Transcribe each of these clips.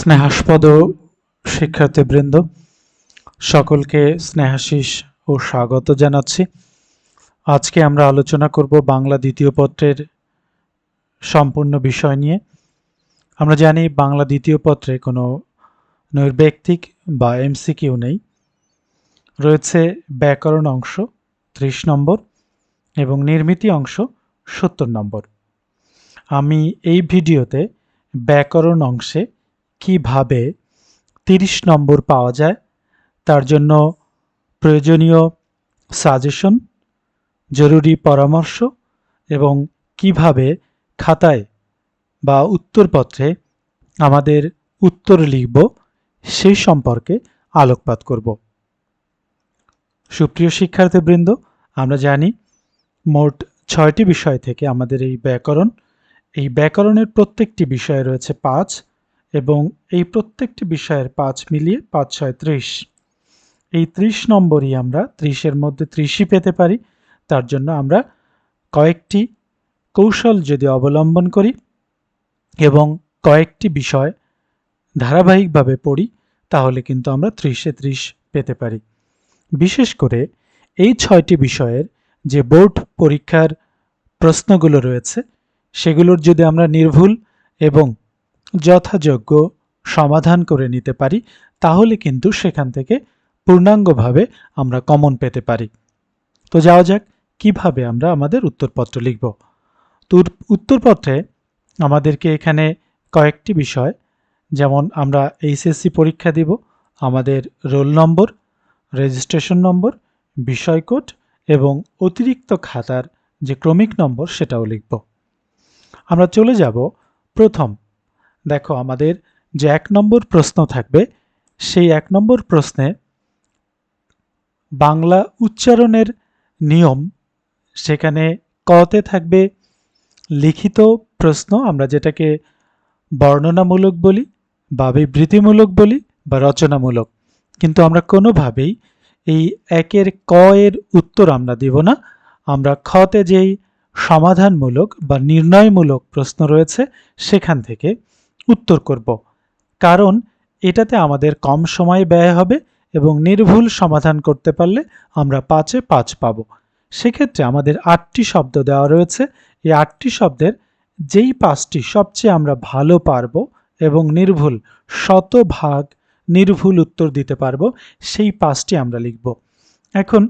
স্নেহাস্পদ শিক্ষার্থীবৃন্দ, সকলকে স্নেহাশিস ও স্বাগত জানাচ্ছি। আজকে আমরা আলোচনা করব বাংলা দ্বিতীয় পত্রের সম্পূর্ণ বিষয় নিয়ে। আমরা জানি বাংলা দ্বিতীয় পত্রে কোনো নৈর্ব্যক্তিক বা এমসিকিউ নেই। রয়েছে ব্যাকরণ অংশ ত্রিশ নম্বর এবং নির্মিতি অংশ সত্তর নম্বর। আমি এই ভিডিওতে ব্যাকরণ অংশে কীভাবে তিরিশ নম্বর পাওয়া যায়, তার জন্য প্রয়োজনীয় সাজেশন, জরুরি পরামর্শ এবং কীভাবে খাতায় বা উত্তরপত্রে আমাদের উত্তর লিখব সেই সম্পর্কে আলোকপাত করব। সুপ্রিয় শিক্ষার্থীবৃন্দ, আমরা জানি মোট ছয়টি বিষয় থেকে আমাদের এই ব্যাকরণ। এই ব্যাকরণের প্রত্যেকটি বিষয় রয়েছে পাঁচ। এবং এই প্রত্যেকটি বিষয়ের পাঁচ মিলিয়ে পাঁচ ছয় ত্রিশ। এই ত্রিশ নম্বরই আমরা ত্রিশের মধ্যে ত্রিশই পেতে পারি। তার জন্য আমরা কয়েকটি কৌশল যদি অবলম্বন করি এবং কয়েকটি বিষয় ধারাবাহিকভাবে পড়ি, তাহলে কিন্তু আমরা ত্রিশে ত্রিশ পেতে পারি। বিশেষ করে এই ছয়টি বিষয়ের যে বোর্ড পরীক্ষার প্রশ্নগুলো রয়েছে, সেগুলোর যদি আমরা নির্ভুল এবং যথাযোগ্য সমাধান করে নিতে পারি, তাহলে কিন্তু সেখান থেকে পূর্ণাঙ্গভাবে আমরা কমন পেতে পারি। তো যাওয়া যাক, কীভাবে আমরা আমাদের উত্তরপত্র লিখব। তো উত্তরপত্রে আমাদেরকে এখানে কয়েকটি বিষয়, যেমন আমরা এইচএসসি পরীক্ষা দিব, আমাদের রোল নম্বর, রেজিস্ট্রেশন নম্বর, বিষয় কোড এবং অতিরিক্ত খাতার যে ক্রমিক নম্বর সেটাও লিখব। আমরা চলে যাব প্রথম দেখো, আমাদের যে এক নম্বর প্রশ্ন থাকবে, সেই এক নম্বর প্রশ্নে বাংলা উচ্চারণের নিয়ম সেখানে কতে থাকবে লিখিত প্রশ্ন, আমরা যেটাকে বর্ণনামূলক বলি বা বিবৃতিমূলক বলি বা রচনামূলক। কিন্তু আমরা কোনোভাবেই এই একের ক এর উত্তর আমরা দিব না। আমরা খতে যেই সমাধানমূলক বা নির্ণয়মূলক প্রশ্ন রয়েছে সেখান থেকে উত্তর করব। কারণ এটাতে আমাদের কম সময় ব্যয় হবে এবং নির্ভুল সমাধান করতে পারলে আমরা পাঁচে পাঁচ পাবো। সেক্ষেত্রে আমাদের আটটি শব্দ দেওয়া রয়েছে। এই আটটি শব্দের যেই পাঁচটি সবচেয়ে আমরা ভালো পারব এবং নির্ভুল শতভাগ নির্ভুল উত্তর দিতে পারব, সেই পাঁচটি আমরা লিখব। এখন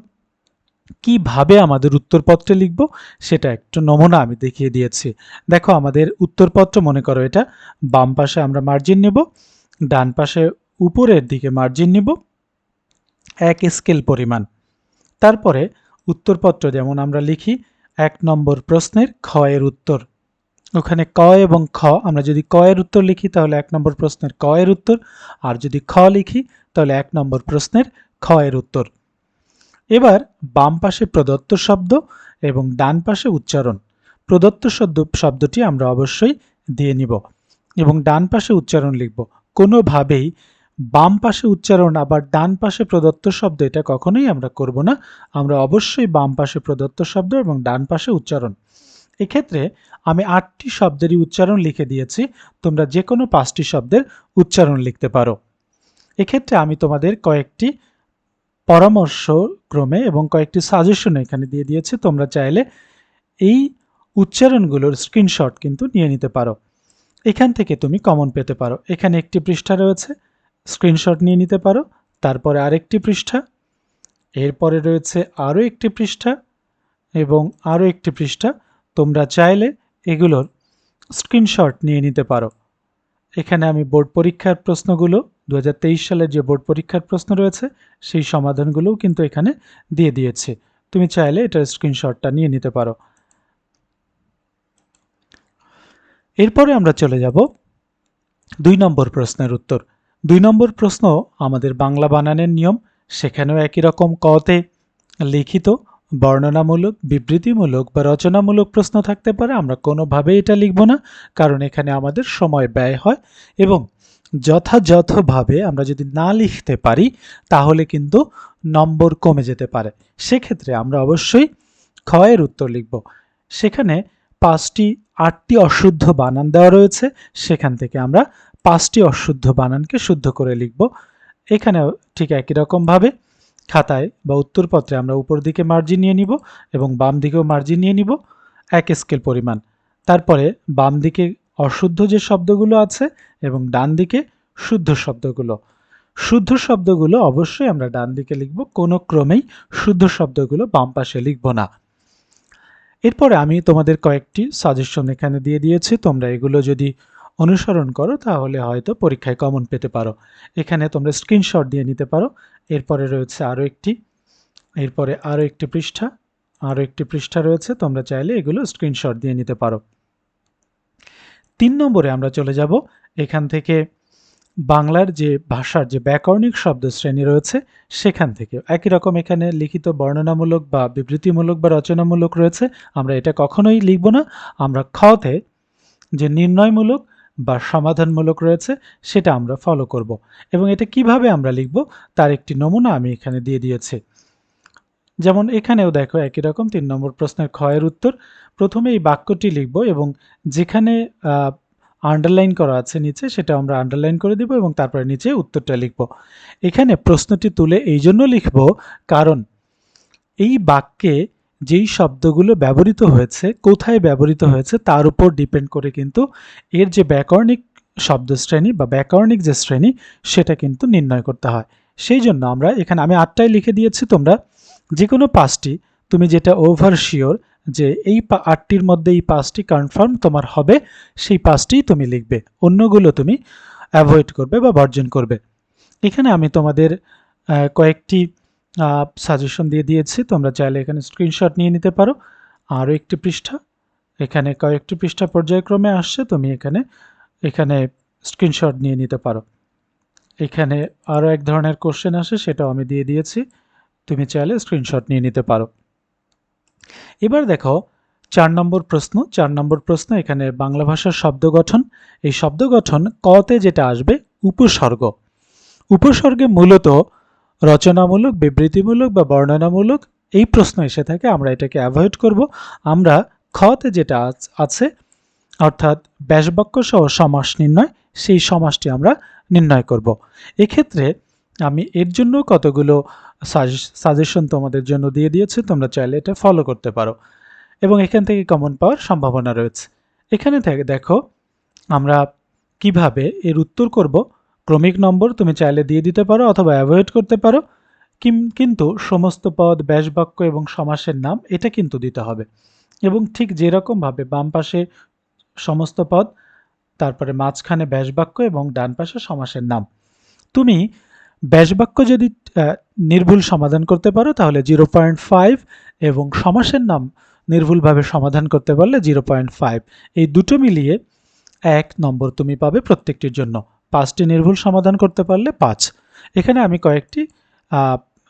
কীভাবে আমাদের উত্তরপত্রে লিখব সেটা একটু নমুনা আমি দেখিয়ে দিয়েছি। দেখো আমাদের উত্তরপত্র, মনে করো এটা, বাম পাশে আমরা মার্জিন নেব, ডান পাশে উপরের দিকে মার্জিন নেব, এক স্কেল পরিমাণ। তারপরে উত্তরপত্র যেমন আমরা লিখি, এক নম্বর প্রশ্নের খ এর উত্তর। ওখানে ক এবং খ, আমরা যদি ক এর উত্তর লিখি তাহলে এক নম্বর প্রশ্নের ক এর উত্তর, আর যদি খ লিখি তাহলে এক নম্বর প্রশ্নের খ এর উত্তর। এবার বাম পাশে প্রদত্ত শব্দ এবং ডান পাশে উচ্চারণ। প্রদত্ত শব্দ, শব্দটি আমরা অবশ্যই দিয়ে নিব এবং ডান পাশে উচ্চারণ লিখব। কোনোভাবেই বাম পাশে উচ্চারণ আবার ডান পাশে প্রদত্ত শব্দ এটা কখনোই আমরা করব না। আমরা অবশ্যই বাম পাশে প্রদত্ত শব্দ এবং ডান পাশে উচ্চারণ। এক্ষেত্রে আমি আটটি শব্দেরই উচ্চারণ লিখে দিয়েছি। তোমরা যে কোনো পাঁচটি শব্দের উচ্চারণ লিখতে পারো। এক্ষেত্রে আমি তোমাদের কয়েকটি পরামর্শ ক্রমে এবং কয়েকটি সাজেশন এখানে দিয়ে দিয়েছে, তোমরা চাইলে এই উচ্চারণগুলোর স্ক্রিনশট কিন্তু নিয়ে নিতে পারো। এখান থেকে তুমি কমন পেতে পারো। এখানে একটি পৃষ্ঠা রয়েছে স্ক্রিনশট নিয়ে নিতে পারো। তারপরে আরেকটি পৃষ্ঠা, এরপরে রয়েছে আরও একটি পৃষ্ঠা এবং আরও একটি পৃষ্ঠা। তোমরা চাইলে এগুলোর স্ক্রিনশট নিয়ে নিতে পারো। এখানে আমি বোর্ড পরীক্ষার প্রশ্নগুলো দু হাজার তেইশ সালের যে বোর্ড পরীক্ষার প্রশ্ন রয়েছে, সেই সমাধানগুলোও কিন্তু এখানে দিয়ে দিয়েছে। তুমি চাইলে এটার স্ক্রিনশটটা নিয়ে নিতে পারো। এরপরে আমরা চলে যাব দুই নম্বর প্রশ্নের উত্তর। দুই নম্বর প্রশ্ন, আমাদের বাংলা বানানের নিয়ম, সেখানেও একই রকম কতে লিখিত বর্ণনামূলক, বিবৃতিমূলক বা রচনামূলক প্রশ্ন থাকতে পারে, আমরা কোনোভাবেই এটা লিখব না, কারণ এখানে আমাদের সময় ব্যয় হয় এবং যথাযথভাবে আমরা যদি না লিখতে পারি, তাহলে কিন্তু নম্বর কমে যেতে পারে। সেক্ষেত্রে আমরা অবশ্যই ক্ষয়ের উত্তর লিখব। সেখানে পাঁচটি, আটটি অশুদ্ধ বানান দেওয়া রয়েছে, সেখান থেকে আমরা পাঁচটি অশুদ্ধ বানানকে শুদ্ধ করে লিখব। এখানে ঠিক একই রকমভাবে খাতায় বা উত্তরপত্রে আমরা উপর দিকে মার্জিন নিয়ে নিব এবং বাম দিকেও মার্জিন নিয়ে নিব, এক স্কেল পরিমাণ। তারপরে বাম দিকে অশুদ্ধ যে শব্দগুলো আছে এবং ডান দিকে শুদ্ধ শব্দগুলো। শুদ্ধ শব্দগুলো অবশ্যই আমরা ডান দিকে লিখব, কোনো ক্রমেই শুদ্ধ শব্দগুলো বাম পাশে লিখব না। এরপরে আমি তোমাদের কয়েকটি সাজেশন এখানে দিয়ে দিয়েছি, তোমরা এগুলো যদি অনুসরণ করো তাহলে হয়তো পরীক্ষায় কমন পেতে পারো। এখানে তোমরা স্ক্রিনশট দিয়ে নিতে পারো এরপরে রয়েছে আরও একটি, এরপরে আরও একটি পৃষ্ঠা আরও একটি পৃষ্ঠা রয়েছে, তোমরা চাইলে এগুলো স্ক্রিনশট দিয়ে নিতে পারো। তিন নম্বরে আমরা চলে যাব, এখান থেকে বাংলার যে ভাষার যে ব্যাকরণিক শব্দ শ্রেণি রয়েছে, সেখান থেকে। একই রকম এখানে লিখিত বর্ণনামূলক বা বিবৃতিমূলক বা রচনামূলক রয়েছে, আমরা এটা কখনোই লিখব না। আমরা খতে যে নির্ণয়মূলক বা সমাধানমূলক রয়েছে, সেটা আমরা ফলো করব। এবং এটা কীভাবে আমরা লিখব, তার একটি নমুনা আমি এখানে দিয়ে দিয়েছি। যেমন এখানেও দেখো একই রকম, তিন নম্বর প্রশ্নের ক্ষয়ের উত্তর। প্রথমে এই বাক্যটি লিখব এবং যেখানে আন্ডারলাইন করা আছে নিচে, সেটা আমরা আন্ডারলাইন করে দিব এবং তারপরে নিচে উত্তরটা লিখব। এখানে প্রশ্নটি তুলে এই জন্য লিখব, কারণ এই বাক্যে যেই শব্দগুলো ব্যবহৃত হয়েছে, কোথায় ব্যবহৃত হয়েছে, তার উপর ডিপেন্ড করে কিন্তু এর যে ব্যাকরণিক শব্দ শ্রেণি বা ব্যাকরণিক যে শ্রেণি, সেটা কিন্তু নির্ণয় করতে হয়। সেই জন্য আমরা এখানে আমি আটটাই লিখে দিয়েছি, তোমরা যে কোনো পাঁচটি, তুমি যেটা ওভার শিওর যে এই আটটির মধ্যে এই পাঁচটি কনফার্ম তোমার হবে, সেই পাঁচটিই তুমি লিখবে। অন্যগুলো তুমি অ্যাভয়েড করবে বা বর্জন করবে। এখানে আমি তোমাদের কয়েকটি সাজেশন দিয়ে দিয়েছি, তোমরা চাইলে এখানে স্ক্রিনশট নিয়ে নিতে পারো। আরও একটি পৃষ্ঠা, এখানে কয়েকটি পৃষ্ঠা পর্যায়ক্রমে আসছে, তুমি এখানে এখানে স্ক্রিনশট নিয়ে নিতে পারো। এখানে আরও এক ধরনের কোশ্চেন আসে, সেটাও আমি দিয়ে দিয়েছি, তুমি চাইলে স্ক্রিনশট নিয়ে নিতে পারো। এবার দেখো, চার নম্বর প্রশ্ন, চার নম্বর প্রশ্ন, এখানে বাংলা ভাষার শব্দ গঠন। এই শব্দ গঠন কতে যেটা আসবে? উপসর্গ। উপসর্গে মূলত রচনামূলক, বিবৃতিমূলক বা বর্ণনামূলক এই প্রশ্ন এসে থাকে, আমরা এটাকে অ্যাভয়েড করব। আমরা খতে যেটা আছে অর্থাৎ ব্যাসবাক্য সহ সমাস নির্ণয়, সেই সমাসটি আমরা নির্ণয় করব। এক্ষেত্রে আমি এর জন্য কতগুলো সাজেশন তোমাদের জন্য দিয়ে দিয়েছি, তোমরা চাইলে এটা ফলো করতে পারো। এবং এখান থেকে কমন পাওয়ার সম্ভাবনা রয়েছে। এখানে থেকে দেখো, আমরা কীভাবে এর উত্তর করব? ক্রমিক নম্বর তুমি চাইলে দিয়ে দিতে পারো অথবা অ্যাভয়েড করতে পারো। কিন্তু সমস্ত পদ, ব্যাসবাক্য এবং সমাসের নাম এটা কিন্তু দিতে হবে। এবং ঠিক যেরকমভাবে বাম পাশে সমস্ত পদ, তারপরে মাঝখানে ব্যাসবাক্য এবং ডান পাশে সমাসের নাম। তুমি ব্যাসবাক্য যদি নির্ভুল সমাধান করতে পারো, তাহলে জিরো পয়েন্ট ফাইভ এবং সমাসের নাম নির্ভুলভাবে সমাধান করতে পারলে জিরো পয়েন্ট ফাইভ এই দুটো মিলিয়ে এক নম্বর তুমি পাবে প্রত্যেকটির জন্য। পাঁচটি নির্ভুল সমাধান করতে পারলে পাঁচ। এখানে আমি কয়েকটি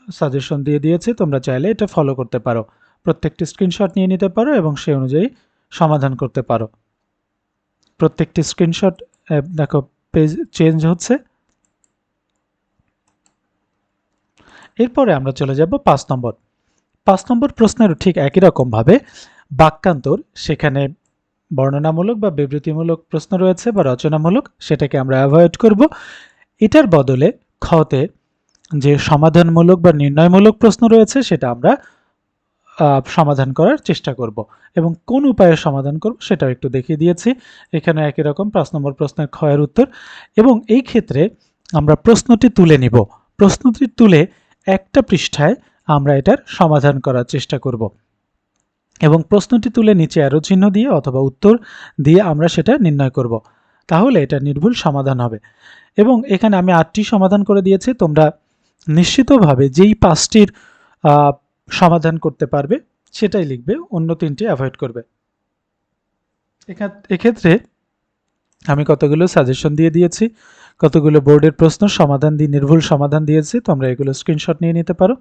সাজেশন দিয়ে দিয়েছি, তোমরা চাইলে এটা ফলো করতে পারো। প্রত্যেকটি স্ক্রিনশট নিয়ে নিতে পারো এবং সে অনুযায়ী সমাধান করতে পারো। প্রত্যেকটি স্ক্রিনশট দেখো পেজ চেঞ্জ হচ্ছে। এরপরে আমরা চলে যাব পাঁচ নম্বর। পাঁচ নম্বর প্রশ্নের ঠিক একই রকমভাবে বাক্যান্তর, সেখানে বর্ণনামূলক বা বিবৃতিমূলক প্রশ্ন রয়েছে বা রচনামূলক, সেটাকে আমরা অ্যাভয়েড করব। এটার বদলে খতে যে সমাধানমূলক বা নির্ণয়মূলক প্রশ্ন রয়েছে, সেটা আমরা সমাধান করার চেষ্টা করব এবং কোন উপায়ে সমাধান করব, সেটাও একটু দেখিয়ে দিয়েছি। এখানে একই রকম পাঁচ নম্বর প্রশ্নের ক্ষয়ের উত্তর এবং এই ক্ষেত্রে আমরা প্রশ্নটি তুলে নিব। প্রশ্নটি তুলে একটা পৃষ্ঠায় আমরা এটার সমাধান করার চেষ্টা করব। এবং প্রশ্নটি তুলে নিচে অ্যারো চিহ্ন দিয়ে অথবা উত্তর দিয়ে আমরা সেটা নির্ণয় করব। তাহলে এটা নির্ভুল সমাধান হবে। এবং এখানে আমি আটটি সমাধান করে দিয়েছি। তোমরা নিশ্চিতভাবে যেই পাঁচটির সমাধান করতে পারবে, সেটাই লিখবে, অন্য তিনটি অ্যাভয়েড করবে। এক্ষেত্রে আমি কতগুলো সাজেশন দিয়ে দিয়েছি, কতগুলো বোর্ডের প্রশ্ন সমাধান দিয়ে, নির্ভুল সমাধান দিয়েছি, তোমরা এগুলো স্ক্রিনশট নিয়ে নিতে পারো।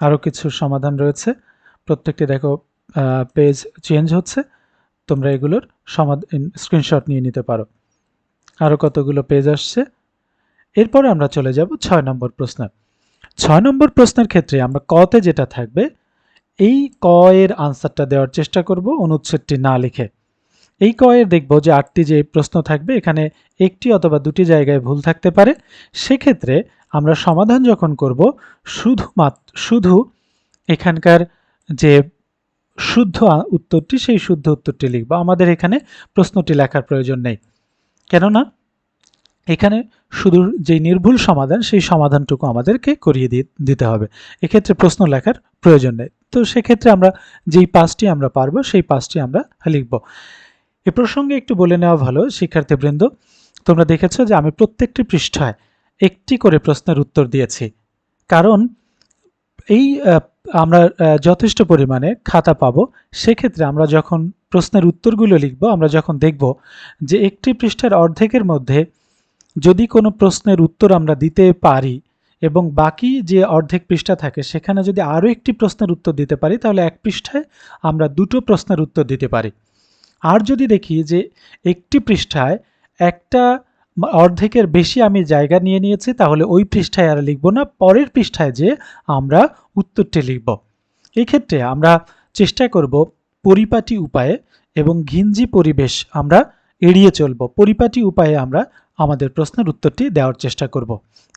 আরও কিছু সমাধান রয়েছে। প্রত্যেকটি দেখো পেজ চেঞ্জ হচ্ছে, তোমরা এগুলোর সমাধান স্ক্রিনশট নিয়ে নিতে পারো। আরও কতগুলো পেজ আসছে? এরপরে আমরা চলে যাব ছয় নম্বর প্রশ্ন। ছয় নম্বর প্রশ্নের ক্ষেত্রে আমরা কতে যেটা থাকবে, এই ক এর আনসারটা দেওয়ার চেষ্টা করব, অনুচ্ছেদটি না লিখে। এই কয়ের দেখব যে আটটি যে প্রশ্ন থাকবে, এখানে একটি অথবা দুটি জায়গায় ভুল থাকতে পারে। সেক্ষেত্রে আমরা সমাধান যখন করব শুধুমাত্র শুধু এখানকার যে শুদ্ধ উত্তরটি, সেই শুদ্ধ উত্তরটি লিখব। আমাদের এখানে প্রশ্নটি লেখার প্রয়োজন নেই। কেননা এখানে শুধু যে নির্ভুল সমাধান, সেই সমাধানটুকু আমাদেরকে করিয়ে দিতে হবে। এক্ষেত্রে প্রশ্ন লেখার প্রয়োজন নেই। তো সেক্ষেত্রে আমরা যেই পাঁচটি আমরা পারব, সেই পাঁচটি আমরা লিখব। এ প্রসঙ্গে একটু বলে নেওয়া ভালো, শিক্ষার্থীবৃন্দ। তোমরা দেখেছ যে আমি প্রত্যেকটি পৃষ্ঠায় একটি করে প্রশ্নের উত্তর দিয়েছি। কারণ এই আমরা যথেষ্ট পরিমাণে খাতা পাব। সেক্ষেত্রে আমরা যখন প্রশ্নের উত্তরগুলো লিখব, আমরা যখন দেখব যে একটি পৃষ্ঠার অর্ধেকের মধ্যে যদি কোনো প্রশ্নের উত্তর আমরা দিতে পারি এবং বাকি যে অর্ধেক পৃষ্ঠা থাকে, সেখানে যদি আরও একটি প্রশ্নের উত্তর দিতে পারি, তাহলে এক পৃষ্ঠায় আমরা দুটো প্রশ্নের উত্তর দিতে পারি। আর যদি দেখি যে একটি পৃষ্ঠায় একটা অর্ধেকের বেশি আমি জায়গা নিয়ে নিয়েছি, তাহলে ওই পৃষ্ঠায় আর লিখব না, পরের পৃষ্ঠায় যে আমরা উত্তরটি লিখব। এই ক্ষেত্রে আমরা চেষ্টা করব পরিপাটি উপায়ে এবং ঘিঞ্জি পরিবেশ আমরা এড়িয়ে চলব। পরিপাটি উপায়ে আমরা আমাদের প্রশ্নের উত্তরটি দেওয়ার চেষ্টা করব।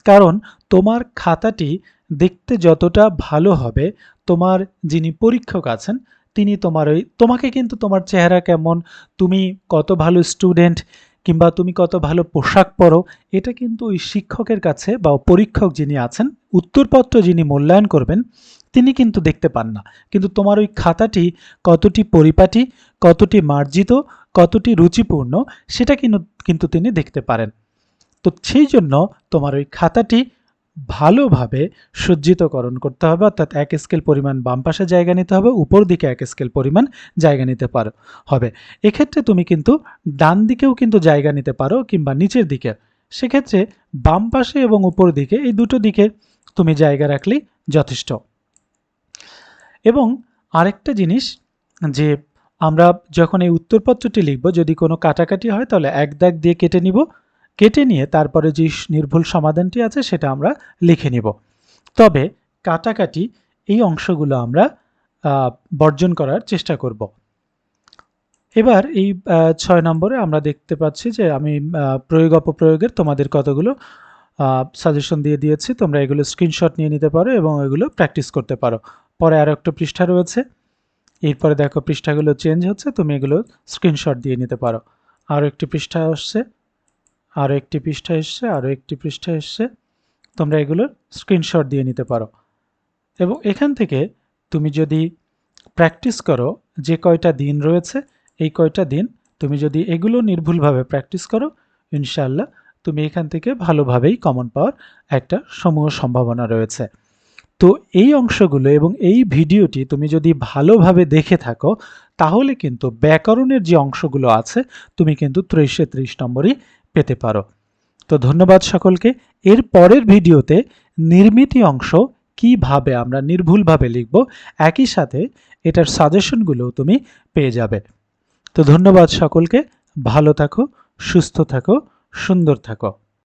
কারণ তোমার খাতাটি দেখতে যতটা ভালো হবে, তোমার যিনি পরীক্ষক আছেন, তিনি তোমার ওই, তোমাকে কিন্তু তোমার চেহারা কেমন, তুমি কত ভালো স্টুডেন্ট কিংবা তুমি কত ভালো পোশাক পরো, এটা কিন্তু ওই শিক্ষকের কাছে বা পরীক্ষক যিনি আছেন, উত্তরপত্র যিনি মূল্যায়ন করবেন, তিনি কিন্তু দেখতে পান না। কিন্তু তোমার ওই খাতাটি কতটি পরিপাটি, কতটি মার্জিত, কতটি রুচিপূর্ণ, সেটা কিন্তু কিন্তু তিনি দেখতে পারেন। তো সেই জন্য তোমার ওই খাতাটি ভালোভাবে সজ্জিতকরণ করতে হবে, অর্থাৎ এক স্কেল পরিমাণ বাম পাশে জায়গা নিতে হবে, উপর দিকে এক স্কেল পরিমাণ জায়গা নিতে পারো, হবে। এক্ষেত্রে তুমি কিন্তু ডান দিকেও কিন্তু জায়গা নিতে পারো কিংবা নিচের দিকে। সেক্ষেত্রে বাম পাশে এবং উপর দিকে এই দুটো দিকে তুমি জায়গা রাখলেই যথেষ্ট। এবং আরেকটা জিনিস যে আমরা যখন এই উত্তরপত্রটি লিখব, যদি কোনো কাটাকাটি হয়, তাহলে এক দাগ দিয়ে কেটে নিব কেটে নিয়ে তারপরে যে নির্ভুল সমাধানটি আছে সেটা আমরা লিখে নিব। তবে কাটাকাটি এই অংশগুলো আমরা বর্জন করার চেষ্টা করব। এবার এই ছয় নম্বরে আমরা দেখতে পাচ্ছি যে আমি প্রয়োগ অপপ্রয়োগের তোমাদের কতগুলো সাজেশন দিয়ে দিয়েছি। তোমরা এগুলো স্ক্রিনশট নিয়ে নিতে পারো এবং এগুলো প্র্যাকটিস করতে পারো। পরে আরও একটা পৃষ্ঠা রয়েছে। এরপরে দেখো পৃষ্ঠাগুলো চেঞ্জ হচ্ছে, তুমি এগুলো স্ক্রিনশট দিয়ে নিতে পারো। আরও একটি পৃষ্ঠা আসছে। আরও একটি পৃষ্ঠা এসছে আরও একটি পৃষ্ঠা এসছে। তোমরা এগুলোর স্ক্রিনশট দিয়ে নিতে পারো। এবং এখান থেকে তুমি যদি প্র্যাকটিস করো, যে কয়টা দিন রয়েছে, এই কয়টা দিন তুমি যদি এগুলো নির্ভুলভাবে প্র্যাকটিস করো ইনশাল্লাহ তুমি এখান থেকে ভালোভাবেই কমন পাওয়ার একটা সমূহ সম্ভাবনা রয়েছে। তো এই অংশগুলো এবং এই ভিডিওটি তুমি যদি ভালোভাবে দেখে থাকো, তাহলে কিন্তু ব্যাকরণের যে অংশগুলো আছে, তুমি কিন্তু ত্রিশে ত্রিশ নম্বরই পেতে পারো। তো ধন্যবাদ সকলকে। এর পরের ভিডিওতে নির্মিতি অংশ কীভাবে আমরা নির্ভুলভাবে লিখব, একই সাথে এটার সাজেশনগুলো তুমি পেয়ে যাবে। তো ধন্যবাদ সকলকে। ভালো থাকো, সুস্থ থাকো, সুন্দর থাকো।